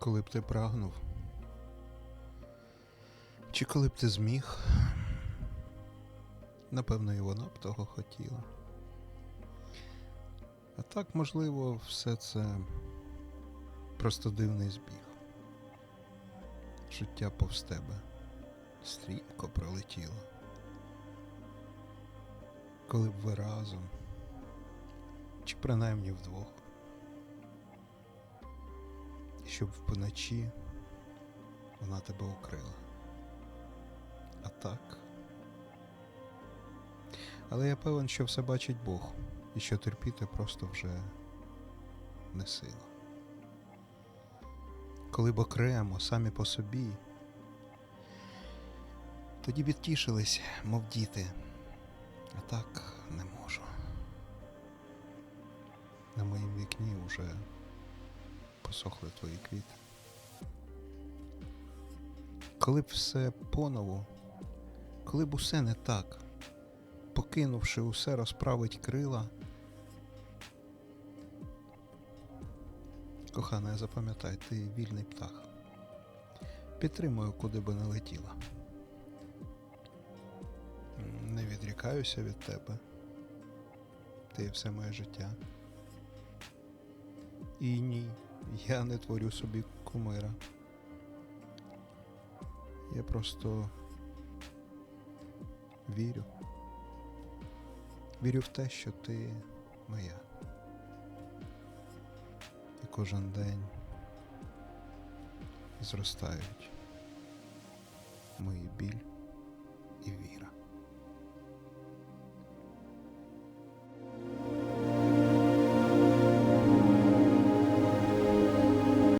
Коли б ти прагнув? Чи коли б ти зміг? Напевно, і вона б того хотіла. А так, можливо, все це просто дивний збіг. Життя повз тебе стрімко пролетіло. Коли б ви разом, чи принаймні вдвох. Щоб вночі вона тебе укрила. А так. Але я певен, що все бачить Бог, і що терпіти просто вже не сила. Коли б окремо, самі по собі, тоді відтішились, мов діти, а так не можу. На моїм вікні уже посохли твої квіти. Коли б все понову, коли б усе не так, покинувши усе, розправить крила. Кохана, запам'ятай, ти вільний птах. Підтримую, куди би не летіла. Не відрікаюся від тебе. Ти все моє життя. І ні, я не творю собі кумира. Я просто вірю. Вірю в те, що ти моя. І кожен день зростають мої біль і віра.